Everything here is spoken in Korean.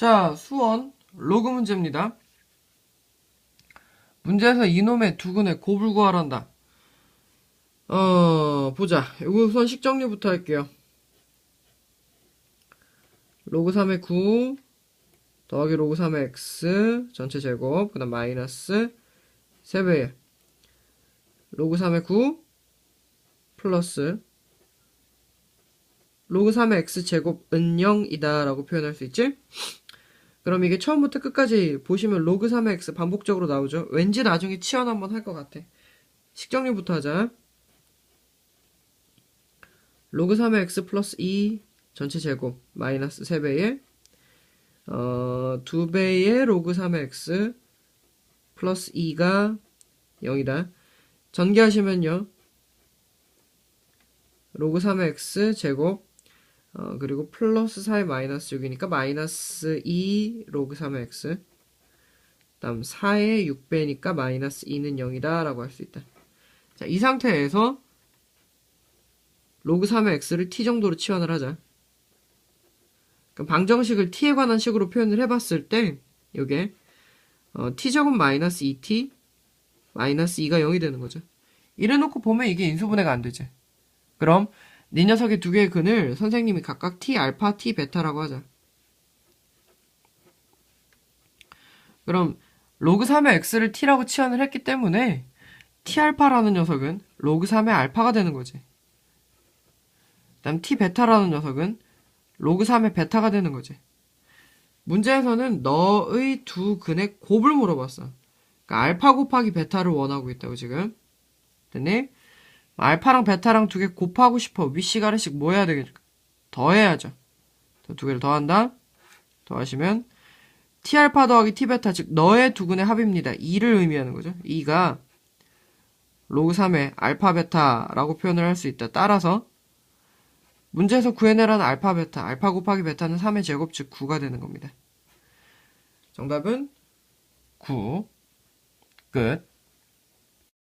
자, 수원 로그 문제입니다. 문제에서 이놈의 두근의 곱을 구하란다. 어, 보자. 이거 우선 식정리부터 할게요. 로그 3의 9 더하기 로그 3의 x 전체 제곱 그 다음 마이너스 3배의 로그 3의 9 플러스 로그 3의 x 제곱은 0이다 라고 표현할 수 있지? 그럼 이게 처음부터 끝까지 보시면 로그 3의 x 반복적으로 나오죠? 왠지 나중에 치환 한번 할 것 같아. 식정리부터 하자. 로그 3의 x 플러스 2 전체 제곱 마이너스 3배의 어, 2배의 로그 3의 x 플러스 2가 0이다. 전개하시면요. 로그 3의 x 제곱 어, 그리고 플러스 4의 마이너스 6이니까 마이너스 2 로그 3의 x 다음 4의 6배니까 마이너스 2는 0이다 라고 할 수 있다. 자, 이 상태에서 로그 3의 x를 t 정도로 치환을 하자. 그럼 방정식을 t에 관한 식으로 표현을 해봤을 때 요게 어, t제곱 마이너스 2t 마이너스 2가 0이 되는 거죠. 이래놓고 보면 이게 인수분해가 안 되지. 그럼 네 녀석의 두 개의 근을 선생님이 각각 t 알파, t 베타라고 하자. 그럼 로그 3의 x를 t라고 치환을 했기 때문에 t 알파라는 녀석은 로그 3의 알파가 되는 거지. 그다음 t 베타라는 녀석은 로그 3의 베타가 되는 거지. 문제에서는 너의 두 근의 곱을 물어봤어. 그러니까 알파 곱하기 베타를 원하고 있다고 지금. 됐니? 알파랑 베타랑 두 개 곱하고 싶어. 위시가르씩 뭐 해야 되겠어? 더해야죠. 두 개를 더한다. 더하시면 t알파 더하기 t베타 즉 너의 두 근의 합입니다. 2를 의미하는 거죠. 2가 로그 3의 알파 베타라고 표현을 할 수 있다. 따라서 문제에서 구해내라는 알파 베타, 알파 곱하기 베타는 3의 제곱 즉 9가 되는 겁니다. 정답은 9. 끝.